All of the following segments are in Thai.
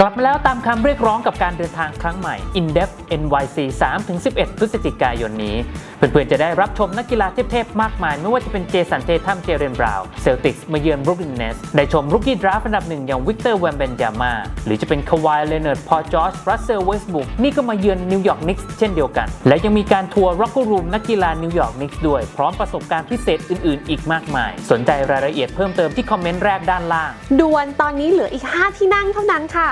กลับมาแล้วตามคำเรียกร้องกับการเดินทางครั้งใหม่ In-Depth NYC 3-11 พฤศจิกายนนี้ เพื่อนๆ จะได้รับชมนักกีฬาเทพๆ มากมาย ไม่ว่าจะเป็นเจสันเททัมเจเรนบราวน์เซลติกส์มาเยือนบรุกลินเนสได้ชมรุกกี้ดราฟต์อันดับหนึ่งอย่างวิกเตอร์แวมเบนยามาหรือจะเป็นคาวายเลเนอร์ดพอจอร์จรัสเซลเวสบุกนี่ก็มาเยือนนิวยอร์กนิกส์เช่นเดียวกัน และยังมีการทัวร์ร็อกเกอร์รูมนักกีฬานิวยอร์กนิกส์ด้วย พร้อมประสบการณ์พิเศษอื่นๆ อีกมากมาย สนใจรายละเอียดเพิ่มเติมที่คอมเมนต์แรกด้านล่างด่วนตอนนี้เหลืออีก 5 ที่นั่งเท่านั้นค่ะ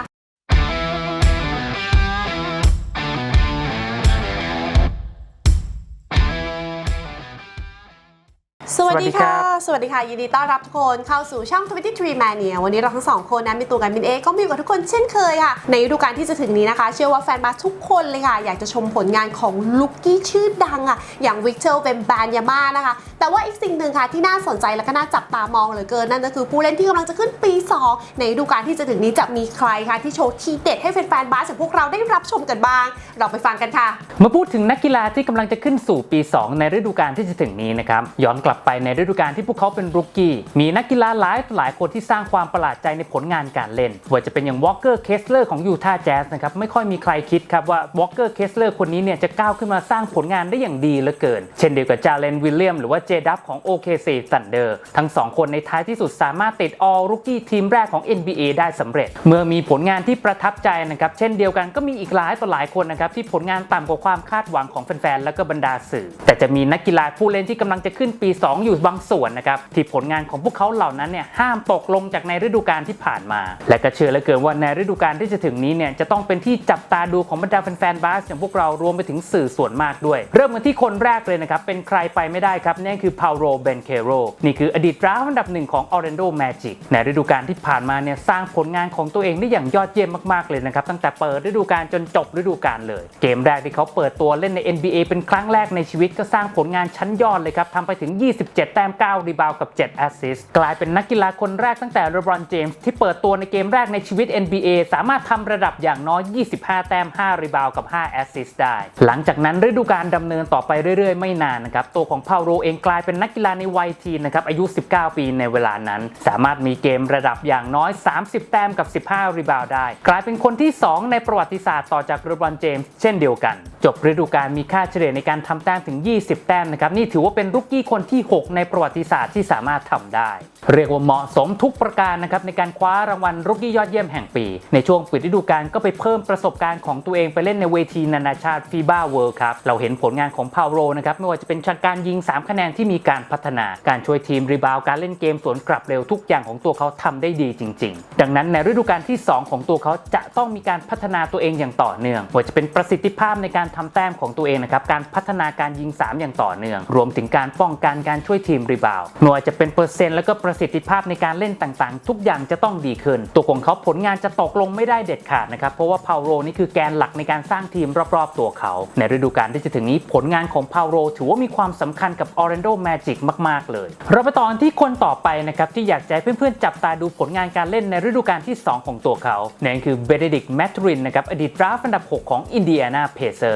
สวัสดีค่ะ สวัสดีค่ะ ยินดีต้อนรับทุกคนเข้าสู่ช่อง 23 Mania วันนี้เราทั้งสองคนนะมีตัวกันมินเอก็มาอยู่กับทุกคนเช่นเคยค่ะ ในฤดูกาลที่จะถึงนี้นะคะ เชื่อว่าแฟนบาสทุกคนเลยค่ะ อยากจะชมผลงานของลุกกี้ชื่อดังอะ อย่างวิกเตอร์เบมแบนยาม่านะคะ แต่ว่าอีกสิ่งหนึ่งค่ะที่น่าสนใจและก็น่าจับตามองเหลือเกิน นั่นก็คือผู้เล่นที่กำลังจะขึ้นปี 2 ในฤดูกาลที่จะถึงนี้จะมีใครคะที่โชว์ทีเด็ดให้แฟนๆบาสอย่างพวกเราได้รับชมกันบ้าง เราไปฟังกันค่ะ มาพูดถึงนักกีฬาที่กำลังจะขึ้นสู่ปี 2 ในฤดูกาลที่จะถึงนี้นะครับย้อนกลับไปในฤดูกาลที่พวกเขาเป็นรุกกี้ มีนักกีฬาหลายหลายคนที่สร้างความประหลาดใจในผลงานการเล่นว่าจะเป็นอย่างวอลเกอร์เคสเลอร์ของยูทาห์แจ๊สนะครับไม่ค่อยมีใครคิดครับว่าวอลเกอร์เคสเลอร์คนนี้เนี่ยจะก้าวขึ้นมาสร้างผลงานได้อย่างดีเหลือเกิน เช่นเดียวกับจาเลนวิลเลียมหรือว่าเจดับของ OKC Thunder ทั้งสองคนในท้ายที่สุดสามารถติด All Rookie ทีมแรกของ NBA ได้สำเร็จ เมื่อมีผลงานที่ประทับใจนะครับเช่นเดียวกันก็มีอีกหลายต่อหลายคนนะครับที่ผลงานต่ำกว่าความคาดหวังของแฟนๆและก็บรรดาสื่อ แต่จะมีนักกีฬาผู้เล่นที่กำลังจะขึ้นปี 2อยู่บางส่วนนะครับที่ผลงานของพวกเขาเหล่านั้นเนี่ยห้ามตกลงจากในฤดูกาลที่ผ่านมา และก็เชื่อเหลือเกินว่าในฤดูกาลที่จะถึงนี้เนี่ยจะต้องเป็นที่จับตาดูของบรรดาแฟนๆบาสอย่างพวกเรารวมไปถึงสื่อส่วนมากด้วย เริ่มกันที่คนแรกเลยนะครับเป็นใครไปไม่ได้ครับนั่นคือพาวโรเบนเคโรนี่คืออดีตดราฟอันดับหนึ่งของ Orlando Magic ในฤดูกาลที่ผ่านมาเนี่ยสร้างผลงานของตัวเองได้อย่างยอดเยี่ยมมากๆเลยนะครับตั้งแต่เปิดฤดูกาลจนจบฤดูกาลเลย เกมแรกที่เขาเปิดตัวเล่นใน NBA เป็นครั้งแรกในชีวิตก็สร้างผลงานชั้นยอดเลยครับทำไปถึง27 แต้ม 9 รีบาวกับ 7 แอสซิสต์กลายเป็นนักกีฬาคนแรกตั้งแต่เลบรอนเจมส์ที่เปิดตัวในเกมแรกในชีวิต NBA สามารถทำระดับอย่างน้อย 25 แต้ม 5 รีบาวกับ 5 แอสซิสต์ได้ หลังจากนั้นฤดูกาลดำเนินต่อไปเรื่อยๆ ไม่นานนะครับ ตัวของพาโรเองกลายเป็นนักกีฬาในวัยทีนนะครับอายุ 19 ปีในเวลานั้น สามารถมีเกมระดับอย่างน้อย 30 แต้มกับ 15 รีบาวด์ได้ กลายเป็นคนที่ 2 ในประวัติศาสตร์ต่อจากเลบรอนเจมส์เช่นเดียวกัน จบฤดูกาลมีค่าเฉลี่ยในการทำแต้มถึง 20 แต้มนะครับนี่ถือว่าเป็นรุกกี้คนที่ 6 ในประวัติศาสตร์ที่สามารถทำได้ เรียกว่าเหมาะสมทุกประการนะครับในการคว้ารางวัลรุกกี้ยอดเยี่ยมแห่งปี ในช่วงปิดฤดูกาลก็ไปเพิ่มประสบการณ์ของตัวเองไปเล่นในเวทีนานาชาติฟีบ้าเวิลด์ครับเราเห็นผลงานของพาวโรนะครับไม่ว่าจะเป็นชักการยิง 3 คะแนนที่มีการพัฒนาการช่วยทีมรีบาวการเล่นเกมสวนกลับเร็วทุกอย่างของตัวเขาทำได้ดีจริง ๆ ดังนั้นในฤดูกาลที่ 2 ของตัวเขาจะต้องมีการพัฒนาตัวเองอย่างต่อเนื่องว่าจะเป็นประสิทธิภาพในการทำแต้มของตัวเองนะครับการพัฒนาการยิง 3 อย่างต่อเนื่อง รวมถึงการป้องกันการช่วยทีมรีบาวด์ไม่ว่าจะเป็นเปอร์เซ็นต์และก็ประสิทธิภาพในการเล่นต่างๆ ทุกอย่างจะต้องดีขึ้น ตัวของเขาผลงานจะตกลงไม่ได้เด็ดขาดนะครับเพราะว่าพาวโรนี่คือแกนหลักในการสร้างทีมรอบๆตัวเขา ในฤดูกาลที่จะถึงนี้ผลงานของพาวโรถือว่ามีความสำคัญกับ Orlando Magic มาก ๆ เลย เราไปต่อันที่คนต่อไปนะครับที่อยากจะให้เพื่อนๆ จับตาดูผลงานการเล่นในฤดูกาลที่ 2 ของตัวเขานั่นคือเบเดดิกแมทรินนะครับอดีตดราฟต์อันดับ 6 ของ Indiana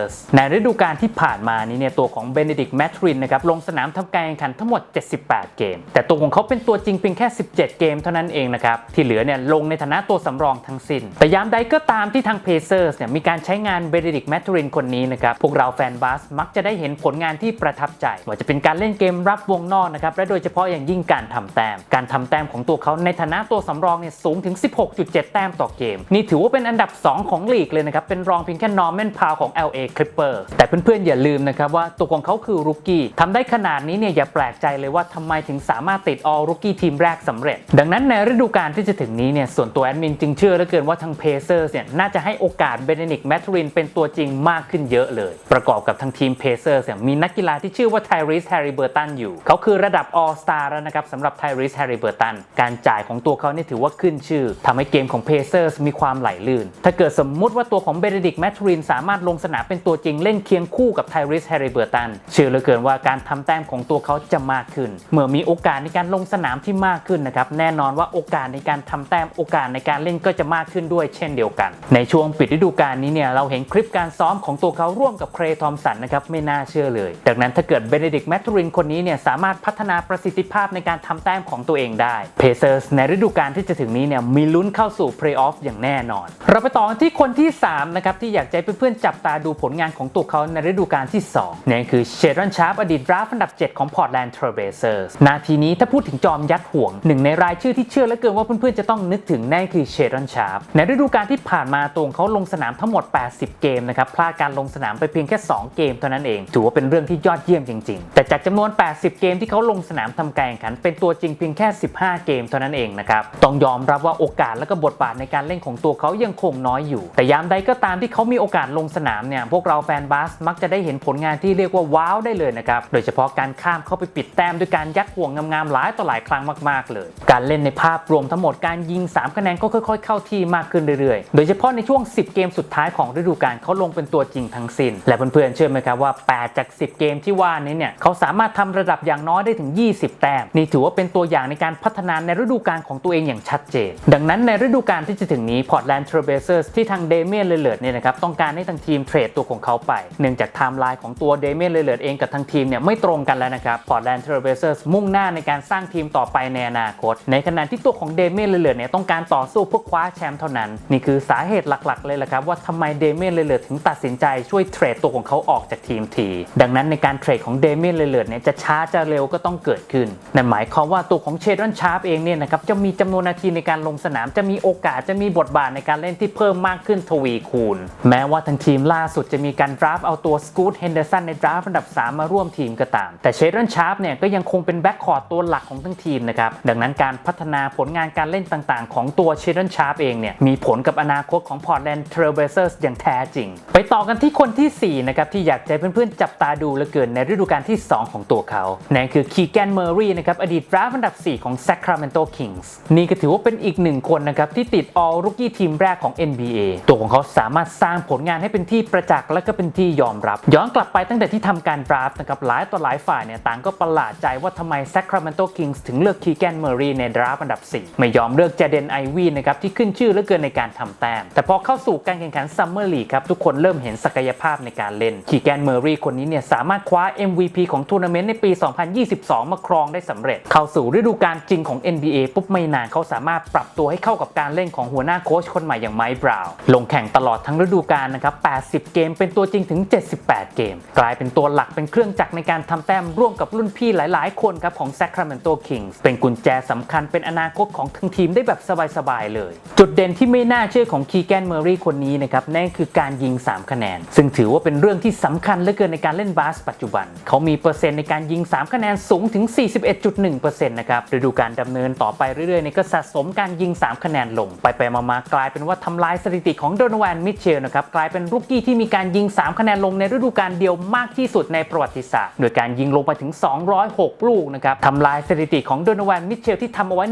Pacers ในฤดูกาลที่ผ่านมานี้เนี่ยตัวของเบเดดิกแมทรินนะครับลงสนามทำการแข่งขันทั้งหมด 78 เกม แต่ตัวของเขาเป็นตัวจริงเพียงแค่ 17 เกมเท่านั้นเองนะครับที่เหลือเนี่ยลงในฐานะตัวสำรองทั้งสิ้น แต่ยามใดก็ตามที่ทาง Pacers เนี่ยมีการใช้งานเบเดดิกแมทรินคนนี้นะครับพวกเราแฟนบาสมักจะได้เห็นผลงานที่ประทับใจ ว่าจะเป็นการเล่นเกมรับวงนอกนะครับและโดยเฉพาะอย่างยิ่งการทำแต้มการทำแต้มของตัวเขาในฐานะตัวสำรองเนี่ยสูงถึง 16.7 แต้มต่อเกม นี่ถือว่าเป็นอันดับ 2 ของลีกเลยนะครับเป็นรองเพียงแค่นอร์แมนพาวของ LA Clippers แต่เพื่อนๆ อย่าลืมนะครับว่าตัวของเขาคือรุกกี้ทำได้ขนาดนี้เนี่ยอย่าแปลกใจเลยว่าทำไมถึงสามารถติด All Rookie ทีมแรกสำเร็จ ดังนั้นในฤดูกาลที่จะถึงนี้เนี่ยส่วนตัวแอดมินจึงเชื่อเหลือเกินว่าทาง Pacers เนี่ยน่าจะให้โอกาสเบเดนิกแมทรินเป็นตัวจริงมากขึ้นเยอะเลย ประกอบกับทางทีม Pacers เนี่ยมีนักกีฬาที่ชื่อว่า Tyrese Halliburton อยู่ เขาคือระดับ All Star แล้วนะครับสำหรับ Tyrese Halliburton การจ่ายของตัวเขาเนี่ยถือว่าขึ้นชื่อทำให้เกมของ Pacers มีความไหลลื่น ถ้าเกิดสมมุติว่าตัวของเบเดนิกแมทรินสามารถลงสนามเป็นตัวจริงเล่นเคียงคู่กับไทริสแฮร์ริเบอร์ตันเชื่อเหลือเกินว่าการทำแต้มของตัวเขาจะมากขึ้น เมื่อมีโอกาสในการลงสนามที่มากขึ้นนะครับแน่นอนว่าโอกาสในการทำแต้มโอกาสในการเล่นก็จะมากขึ้นด้วยเช่นเดียวกัน ในช่วงปิดฤดูกาลนี้เนี่ยเราเห็นคลิปการซ้อมของตัวเขาร่วมกับเครย์ทอมสันนะครับไม่น่าเชื่อเลยดังนั้นถ้าเกิดเบเนดิกแมททูรินคนนี้เนี่ยสามารถพัฒนาประสิทธิภาพในการทำแต้มของตัวเองได้เพเซอร์สในฤดูกาลที่จะถึงนี้เนี่ยมีลุ้นเข้าสู่เพลย์ออฟอย่างแน่นอน เราไปต่อที่คนที่3นะครับที่อยากให้เพื่อนๆจับตาดูผลงานของตัวเขาในฤดูกาลที่2นั่นคือเชดรอนชาร์ปอดีตดราฟอันดับ 7 ของพอร์ตแลนด์เทรเบเซอร์สนาทีนี้ถ้าพูดถึงจอมยัดห่วง หนึ่งในรายชื่อที่เชื่อเหลือเกินว่าเพื่อนๆจะต้องนึกถึงนั่นคือเชดรอนชาร์ปในฤดูกาลที่ผ่านมาตัวของเขาลงสนามทั้งหมด 80 เกมนะครับพลาดการลงสนามไปเพียงแค่ 2 เกมเท่านั้นเอง ถือว่าเป็นเรื่องที่ยอดเยี่ยมจริง ๆ แต่จากจำนวน 80 เกมที่เขาลงสนามทำการแข่งขัน เป็นตัวจริงเพียงแค่ 15 เกมเท่านั้นเองนะครับต้องยอมรับว่าโอกาสและก็บทบาทในการเล่นของตัวเขายังคงน้อยอยู่ แต่ยามใดก็ตามที่เขามีโอกาสลงสนามเนี่ยพวกเราแฟนบาสมักจะได้เห็นผลงานที่เรียกว่าว้าวได้เลยนะครับ โดยเฉพาะการข้ามเข้าไปปิดแต้มด้วยการยัดห่วงงามๆหลายต่อหลายครั้งมากๆเลย การเล่นในภาพรวมทั้งหมดการยิง 3 คะแนนก็ค่อย ๆ เข้าที่มากขึ้นเรื่อยๆ โดยเฉพาะในช่วง 10 เกมสุดท้ายของฤดูกาลเขาลงเป็นตัวจริงทั้งสิ้น และเพื่อนๆเชื่อไหมครับว่า 8 จาก 10 เกมที่ว่านี้เนี่ยเขาสามารถทำระดับอย่างน้อยได้ถึง 20 แต้มนี่ถือว่าเป็นตัวอย่างในการพัฒนาในฤดูกาลของตัวเองอย่างชัดเจน ดังนั้นในฤดูกาลที่จะถึงนี้พอร์ตแลนด์เทรเบเซอร์สที่ทางเดเมียนเลเลอร์เนี่ยนะครับต้องการให้ทางทีมเทรดตัวของเขาไป เนื่องจากไทม์ไลน์ของตัวเดเมียนเลเลอร์เองกับทางทีมเนี่ยไม่ตรงกันแล้วนะครับพอร์ตแลนด์เทรเบเซอร์สมุ่งหน้าในการสร้างทีมต่อไปในอนาคต ในขณะที่ตัวของเดเมียนเลเลอร์เนี่ยต้องการต่อสู้เพื่อคว้าแชมป์เท่านั้น นี่คือสาเหตุหลักๆ เลยแหละครับว่าทำไมเดเมียนเลเลอร์ถึงตัดสินใจช่วยเทรดตัวของเขาออกจากทีมทีดังนั้นในการเทรดของเดเมียนเลเลอร์เนี่ยจะช้าจะเร็วก็ต้องเกิดขึ้นนั่นหมายความว่าตัวของเชดรอนชาร์ปเองเนี่ยนะครับจะมีจำนวนนาทีในการลงสนามจะมีโอกาสจะมีบทบาทในการเล่นที่เพิ่มมากขึ้นทวีคูณ แม้ว่าทางทีมล่าสุดจะะมีการดราฟเอาตัวสกูตเฮนเดอร์สันในดราฟอันดับ 3 มาร่วมทีมก็ตาม แต่เชดรอนชาร์ปเนี่ยก็ยังคงเป็นแบ็คคอร์ดตัวหลักของทั้งทีมนะครับ ดังนั้นการพัฒนาผลงานการเล่นต่างๆ ของตัวเชดรอนชาร์ปเองเนี่ยมีผลกับอนาคตของพอร์ตแลนด์เทรเบเซอร์สอย่างแท้จริง ไปต่อกันที่คนทีสี่4 นะครับที่อยากจะให้เพื่อนๆจับตาดูเหลือเกินในฤดูกาลที่ 2 ของตัวเขานั่นคือคีแกนเมอร์รีนะครับอดีตดราฟอันดับ 4 ของ Sacramento Kings นี่ก็ถือว่าเป็นอีกหนึ่งคนนะครับที่ติด All Rookie ทีมแรกของ NBA ตัวของเขาสามารถสร้างผลงานให้เป็นที่ประจักษและก็เป็นที่ยอมรับ ย้อนกลับไปตั้งแต่ที่ทำการดราฟต์นะครับหลายต่อหลายฝ่ายเนี่ยต่างก็ประหลาดใจว่าทำไม Sacramento Kings ถึงเลือกคีแกนเมอรีในดราฟต์อันดับ 4 ไม่ยอมเลือกเจเดนไอวีนะครับที่ขึ้นชื่อเหลือเกินในการทำแต้ม แต่พอเข้าสู่การแข่งขันซัมเมอร์ลีกครับทุกคนเริ่มเห็นศักยภาพในการเล่นคีแกนเมอรีคนนี้เนี่ยสามารถคว้า MVP ของทัวร์นาเมนต์ในปี 2022 มาครองได้สำเร็จ เข้าสู่ฤดูกาลจริงของ NBA ปุ๊บไม่นานเขาสามารถปรับตัวให้เข้ากับการเล่นของหัวหน้าโค้ชคนใหม่อย่างไมค์บราวน์ลงแข่งตลอดทั้งฤดูกาลนะครับ 80 เกมเป็นตัวจริงถึง 78 เกม กลายเป็นตัวหลักเป็นเครื่องจักรในการทำแต้มร่วมกับรุ่นพี่หลาย ๆ คนครับของ Sacramento Kings เป็นกุญแจสำคัญเป็นอนาคตของทั้งทีมได้แบบสบาย ๆ เลย จุดเด่นที่ไม่น่าเชื่อของคีแกนเมอรี่คนนี้นะครับนั่นคือการยิง 3 คะแนน ซึ่งถือว่าเป็นเรื่องที่สำคัญเหลือเกินในการเล่นบาสปัจจุบัน เขามีเปอร์เซ็นต์ในการยิง 3 คะแนนสูงถึง 41.1%นะครับฤดูการดำเนินต่อไปเรื่อยๆนี่ก็สะสมการยิง 3 คะแนนลง ไปไปๆมาๆกลายเป็นว่าทำลายสถิติของโดนแวนมิเชลนะครับกลายเป็นรุกกี้ที่มีการยิง 3 คะแนนลงในฤดูกาลเดียวมากที่สุดในประวัติศาสตร์ โดยการยิงลงไปถึง 206 ลูกนะครับทำลายสถิติของโดนแวนมิเชลที่ทำเอาไว้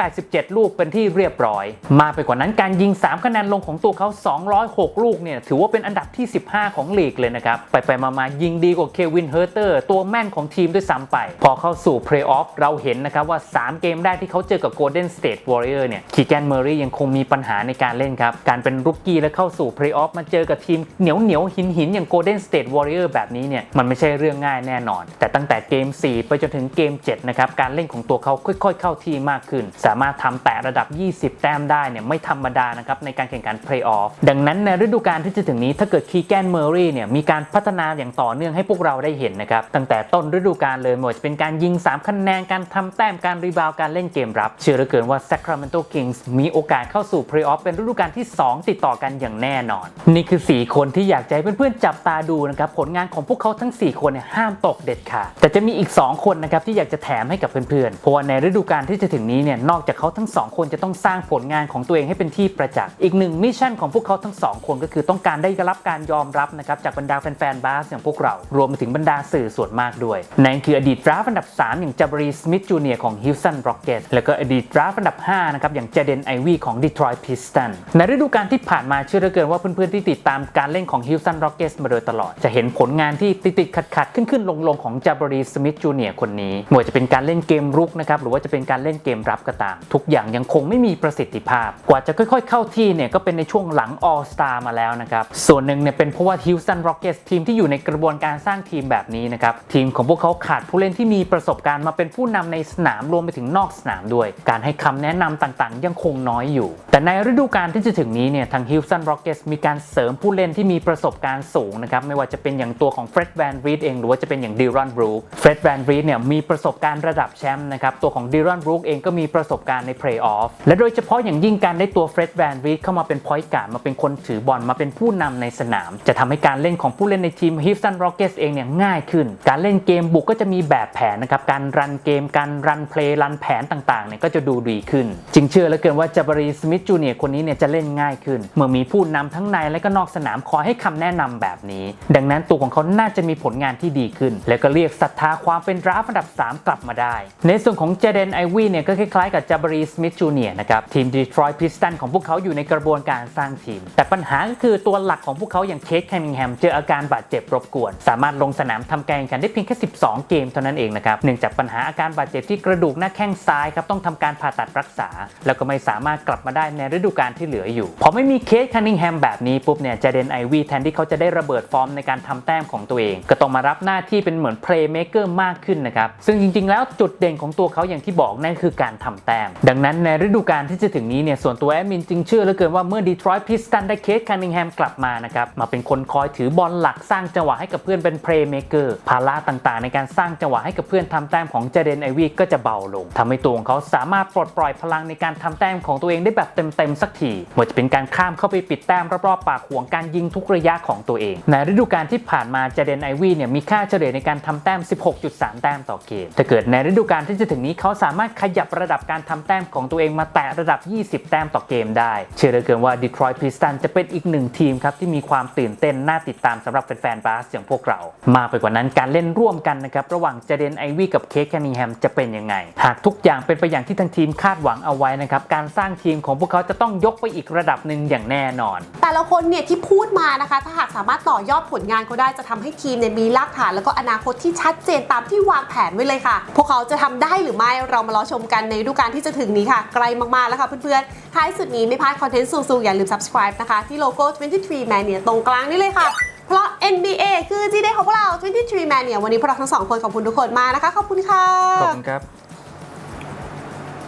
187 ลูกเป็นที่เรียบร้อย มาไปกว่านั้นการยิง 3 คะแนนลงของตัวเขา 206 ลูกเนี่ยถือว่าเป็นอันดับที่ 15 ของลีกเลยนะครับ ไปไปๆมายิงดีกว่าเควินเฮอร์เตอร์ตัวแม่นของทีมด้วยซ้ำไป พอเข้าสู่เพลย์ออฟเราเห็นนะครับว่า 3 เกมแรกที่เขาเจอกับ Golden State Warrior เนี่ยคีแกนเมอรี่ยังคงมีปัญหาในการเล่นครับการเป็นรุกกี้และเข้าสู่เพลย์ออฟมาเจอกับทีมเหนียวเหนียวหินหินอย่าง Golden State Warrior แบบนี้เนี่ยมันไม่ใช่เรื่องง่ายแน่นอน แต่ตั้งแต่เกม 4 ไปจนถึงเกม 7 นะครับ การเล่นของตัวเขาค่อยๆ เข้าที่มากขึ้น สามารถทำแต่ระดับ 20 แต้มได้เนี่ยไม่ธรรมดานะครับในการแข่งขันเพลย์ออฟดังนั้นในฤดูกาลที่จะถึงนี้ถ้าเกิดคีแกนเมอร์รี่เนี่ยมีการพัฒนาอย่างต่อเนื่องให้พวกเราได้เห็นนะครับตั้งแต่ต้นฤดูกาลเลยไม่ว่าจะเป็นการยิง 3 คะแนนการทำแต้มการรีบาวการเล่นเกมรับ เชื่อเหลือเกินว่า Sacramento Kings มีโอกาสเข้าสู่เพลย์ออฟเป็นฤดูกาลที่ 2 ติดต่อกันอย่างแน่นอน นี่คือ 4 คนที่อยากจะให้เพื่อนๆจับตาดูนะครับผลงานของพวกเขาทั้ง 4 คนเนี่ยห้ามตกเด็ดขาดแต่จะมีอีก 2 คนนะครับที่อยากจะแถมให้กับเพื่อนๆเพราะว่าในฤดูกาลที่จะถึงนี้เนี่ยนอกจากเขาทั้ง 2 คนจะต้องสร้างผลงานของตัวเองให้เป็นที่ประจักษ์อีกหนึ่งมิชชั่นของพวกเขาทั้ง 2 คนก็คือต้องการได้รับการยอมรับนะครับจากบรรดาแฟนๆบาสอย่างพวกเรา รวมไปถึงบรรดาสื่อส่วนมากด้วยนั่นคืออดีตดราฟอันดับ 3 อย่างจาบรีสมิธจูเนียร์ของฮิลสันร็อกเก็ตแล้วก็อดีตดราฟอันดับ5นะครับอย่างเจเดนไอวีของดีทรอยต์พิสตันในฤดูกาลที่ผ่านมาเชื่อเหลือเกินว่าเพื่อนๆที่ติดตามการเล่นของ Houston Rockets มาโดยตลอด จะเห็นผลงานที่ติดๆขัดๆ ขึ้นๆ ลงๆ ของจาบรีสมิธจูเนียคนนี้ไม่ว่าจะเป็นการเล่นเกมรุกนะครับหรือว่าจะเป็นการเล่นเกมรับก็ตาม ทุกอย่างยังคงไม่มีประสิทธิภาพ กว่าจะค่อยๆ เข้าที่เนี่ยก็เป็นในช่วงหลัง All Star มาแล้วนะครับส่วนหนึ่งเนี่ยเป็นเพราะว่า Houston Rockets ทีมที่อยู่ในกระบวนการสร้างทีมแบบนี้นะครับทีมของพวกเขาขาดผู้เล่นที่มีประสบการณ์มาเป็นผู้นำในสนามรวมไปถึงนอกสนามด้วย การให้คำแนะนำต่างๆ ยังคงน้อยอยู่ แต่ในฤดูกาลที่จะถึงนี้เนี่ยทาง Houston Rockets มีการเสริมผู้เล่นที่มีประประสบการณ์สูงนะครับไม่ว่าจะเป็นอย่างตัวของ Fred Van Vliet เอง หรือว่าจะเป็นอย่าง Dylan Brooks Fred Van Vliet เนี่ยมีประสบการณ์ระดับแชมป์นะครับตัวของ Dylan Brooks เองก็มีประสบการณ์ใน Playoff และโดยเฉพาะอย่างยิ่งการได้ตัว Fred Van Vliet เข้ามาเป็น point guard มาเป็นคนถือบอลมาเป็นผู้นำในสนาม จะทำให้การเล่นของผู้เล่นในทีม Houston Rockets เองเนี่ยง่ายขึ้น การเล่นเกมบุกก็จะมีแบบแผนนะครับการรันเกมการรันเพลย์รันแผนต่างๆเนี่ยก็จะดูดีขึ้นจึงเชื่อเหลือเกินว่าจาบรีสมิธจูเนียคนนี้เนี่ยจะเล่นง่ายขึ้น เมื่อมีผู้นำทั้งในและก็นอกสนามคอยให้คำแนะนำแบบนี้ ดังนั้นตัวของเขาน่าจะมีผลงานที่ดีขึ้น และก็เรียกศรัทธาความเป็นดราฟอันดับ 3 กลับมาได้ ในส่วนของเจเดนไอวีเนี่ยก็คล้ายๆกับจาบรีสมิธจูเนียนะครับทีมดีทรอยต์พิสตันของพวกเขาอยู่ในกระบวนการสร้างทีม แต่ปัญหาก็คือตัวหลักของพวกเขาอย่างเคทแคนนิงแฮมเจออาการบาดเจ็บรบกวน สามารถลงสนามทำการแข่งขันได้เพียงแค่ 12 เกมเท่านั้นเองนะครับเนื่องจากปัญหาอาการบาดเจ็บที่กระดูกหน้าแข้งซ้ายครับต้องทำการผ่าตัดรักษา แล้วก็ไม่สามารถกลับมาได้ในฤดูกาลที่เหลืออยู่พอไม่มีเคทแคนนิงแฮมแบบนี้ปุ๊บเนี่ยจเดนไอวีแทนที่เขาจะได้ระเบิดฟอร์มในการทำแต้มของตัวเอง ก็ต้องมารับหน้าที่เป็นเหมือนเพลย์เม k เกอร์มากขึ้นนะครับ ซึ่งจริงๆ แล้วจุดเด่นของตัวเขาอย่างที่บอกนั่นคือการทำแต้ม ดังนั้นในฤดูกาลที่จะถึงนี้เนี่ยส่วนตัวแอดมินจึงเชื่อเหลือเกินว่าเมื่อดีทรอยต์พิสตันได้เคทแคนนิงแฮมกลับมานะครับมาเป็นคนคอยถือบอลหลักสร้างจังหวะให้กับเพื่อนเป็นเพลย์เม k เกอร์ภาระต่างๆ ในการสร้างจังหวะให้กับเพื่อนทำแต้มของเจเดนไอวีก็จะเบาลงทำให้ตัวของเขาสามารถปลดปล่อยพลังในการทำแต้มของตัวเองได้แบบเต็มๆสักทีว่าจะเป็นการข้ามเข้าไปปิดแต้มรอบๆปากห่วงการยิงทุกระยะของตัวเอง ในฤดูกาลที่ผ่านมาเจเดนไอวีเนี่ยมีค่าเฉลี่ยในการทำแต้ม 16.3 แต้มต่อเกมถ้าเกิดในฤดูกาลที่จะถึงนี้เขาสามารถขยับระดับการทำแต้มของตัวเองมาแตะระดับ 20 แต้มต่อเกมได้ เชื่อเหลือเกินว่าดีทรอยต์พิสตันจะเป็นอีกหนึ่งทีมครับที่มีความตื่นเต้นน่าติดตามสำหรับแฟนๆบาสอย่างพวกเรา มากไปกว่านั้นการเล่นร่วมกันนะครับระหว่างเจเดนไอวีกับเคทแคนนิงแฮมจะเป็นยังไง หากทุกอย่างเป็นไปอย่างที่ทางทีมคาดหวังเอาไว้นะครับการสร้างทีมของพวกเขาจะต้องยกไปอีกระดับหนึ่งอย่างแน่นอน แต่ละคนเนี่ยที่พูดมานะคะถ้าหากสามารถต่อยอดผลงานเขาได้จะทำให้ทีมเนี่ยมีรากฐานแล้วก็อนาคตที่ชัดเจนตามที่วางแผนไว้เลยค่ะ พวกเขาจะทำได้หรือไม่เรามารอชมกันในฤดูกาลที่จะถึงนี้ค่ะ ไกลมากๆแล้วค่ะเพื่อนๆท้ายสุดนี้ไม่พลาดคอนเทนต์สูงๆอย่าลืม subscribe นะคะ ที่โลโก้ 23 Mania ตรงกลางนี่เลยค่ะเพราะ NBA คือ G Day ของพวกเรา 23 Mania วันนี้พวกเราทั้งสองคนขอบคุณทุกคนมากนะคะขอบคุณค่ะขอบคุณครับ